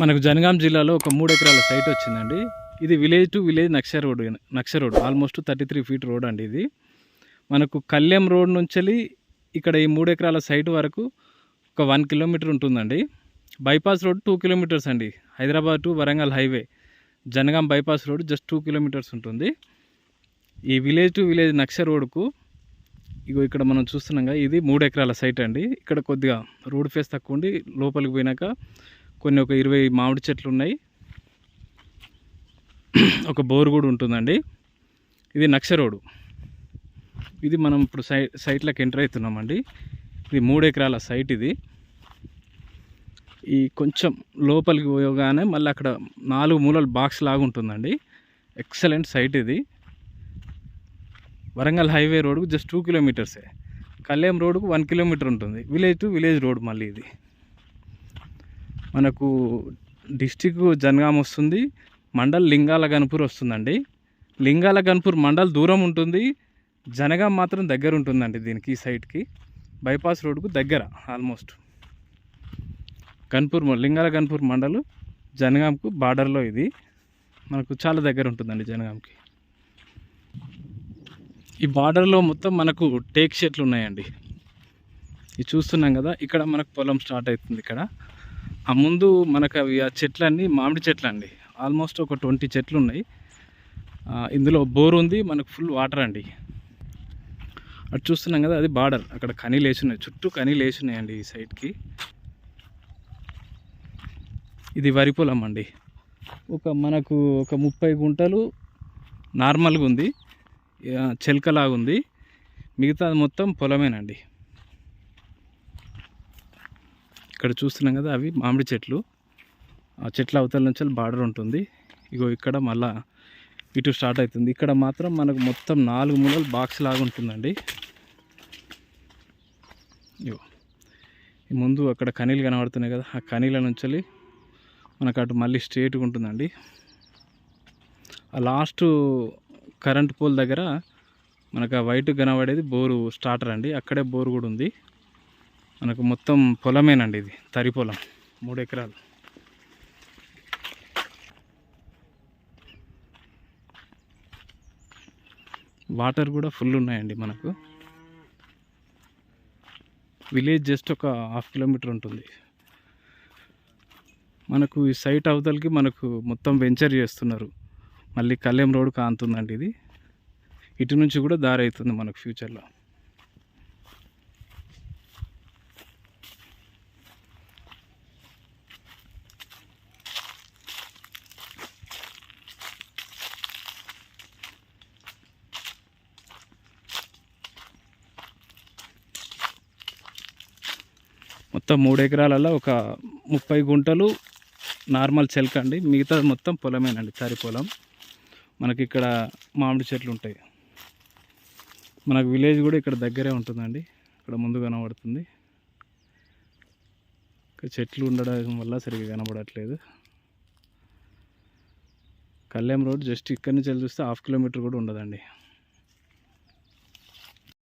మనకు జనగాం జిల్లాలో ఒక మూడు ఎకరాల సైట్ వచ్చిందండి. ఇది విలేజ్ టు విలేజ్ నక్ష road నక్ష road almost thirty three feet road అండి ఇది. మనకు కళ్యాం రోడ్ నుంచి ఇక్కడ ఈ మూడు ఎకరాల సైట్ వరకు ఒక వన్ కిలోమీటర్ ఉంటుందండి. బైపాస్ రోడ్ టూ కిలోమీటర్స్ అండి. Hyderabad to Warangal highway Jangaon bypass road just two kilometres ఉంటుంది. ఈ విలేజ్ టు విలేజ్ నక్ష రోడ్కు ఇగో ఇక్కడ మనం చూస్తున్నాం ఇది మూడు ఎకరాల సైట్ అండి. ఇక్కడ కొద్దిగా రోడ్ ఫేస్ తక్కువ ఉండి లోపలికి పోయినాక కొన్ని ఒక ఇరవై మామిడి చెట్లు ఉన్నాయి. ఒక బోర్ కూడా ఉంటుందండి. ఇది నక్ష రోడ్డు ఇది మనం ఇప్పుడు సై సైట్లోకి ఎంటర్ అవుతున్నామండి. ఇది మూడు ఎకరాల సైట్ ఇది. ఈ కొంచెం లోపలికి పోయగానే మళ్ళీ అక్కడ నాలుగు మూలలు బాక్స్ లాగా ఉంటుందండి. ఎక్సలెంట్ సైట్ ఇది. వరంగల్ హైవే రోడ్కు జస్ట్ టూ కిలోమీటర్సే కళ్యాణ్ రోడ్కు వన్ కిలోమీటర్ ఉంటుంది. విలేజ్ టు విలేజ్ రోడ్ మళ్ళీ ఇది. మనకు డిస్టిక్ జనగాం వస్తుంది మండల్ లింగాల గన్పూర్ వస్తుందండి. లింగాల గన్పూర్ మండల్ దూరం ఉంటుంది జనగాం మాత్రం దగ్గర ఉంటుందండి దీనికి ఈ సైడ్కి బైపాస్ రోడ్కు దగ్గర ఆల్మోస్ట్. గన్పూర్ లింగాల గన్పూర్ మండలు జనగాంకు బార్డర్లో ఇది. మనకు చాలా దగ్గర ఉంటుందండి జనగాంకి. ఈ బార్డర్లో మొత్తం మనకు టేక్ చెట్లు ఉన్నాయండి. ఇది చూస్తున్నాం కదా ఇక్కడ మనకు పొలం స్టార్ట్ అవుతుంది ఇక్కడ. ఆ ముందు మనకు అవి ఆ చెట్లన్నీ మామిడి చెట్లు అండి ఆల్మోస్ట్ ఒక ట్వంటీ చెట్లు ఉన్నాయి ఇందులో బోర్ ఉంది మనకు ఫుల్ వాటర్ అండి. అటు చూస్తున్నాం కదా అది బార్డర్. అక్కడ కనీలు వేసి ఉన్నాయి. చుట్టూ కనీలు వేసి ఉన్నాయండి ఈ సైడ్కి. ఇది వరి పొలం అండి. ఒక మనకు ఒక ముప్పై గుంటలు నార్మల్గా ఉంది. చెలకలాగా ఉంది మిగతా మొత్తం పొలమేనండి. ఇక్కడ చూస్తున్నాం కదా అవి మామిడి చెట్లు. ఆ చెట్ల అవతల నుంచి బార్డర్ ఉంటుంది. ఇగో ఇక్కడ మళ్ళా ఇటు స్టార్ట్ అవుతుంది. ఇక్కడ మాత్రం మనకు మొత్తం నాలుగు మూలలు బాక్స్ లాగా ఉంటుందండి. ఇగో ఈ ముందు అక్కడ కనీలు కనబడుతున్నాయి కదా ఆ కనీల నుంచి మనకు అటు మళ్ళీ స్ట్రేట్గా ఉంటుందండి. ఆ లాస్ట్ కరెంట్ పోల్ దగ్గర మనకు ఆ వైట్ కనబడేది బోరు స్టార్టర్ అండి. అక్కడే బోరు కూడా ఉంది. మనకు మొత్తం పొలమేనండి ఇది. తరి పొలం. మూడు ఎకరాలు. వాటర్ కూడా ఫుల్ ఉన్నాయండి మనకు. విలేజ్ జస్ట్ ఒక హాఫ్ కిలోమీటర్ ఉంటుంది. మనకు ఈ సైట్ అవతలకి మనకు మొత్తం వెంచర్ చేస్తున్నారు. మళ్ళీ కళ్యాణ్ రోడ్ కాంతుందండి ఇది. ఇటు నుంచి కూడా దారి అవుతుంది మనకు ఫ్యూచర్లో. మొత్తం మూడు ఎకరాలలో ఒక ముప్పై గుంటలు నార్మల్ చెల్క అండి. మిగతా మొత్తం పొలమేనండి తరి పొలం. మనకి ఇక్కడ మామిడి చెట్లు ఉంటాయి. మనకు విలేజ్ కూడా ఇక్కడ దగ్గరే ఉంటుందండి. ఇక్కడ ముందు కనబడుతుంది. చెట్లు ఉండడం వల్ల సరిగ్గా కనబడట్లేదు. కళ్యాణ్ రోడ్ జస్ట్ ఇక్కడి నుంచి వెళ్ళి చూస్తే హాఫ్ కిలోమీటర్ కూడా ఉండదండి.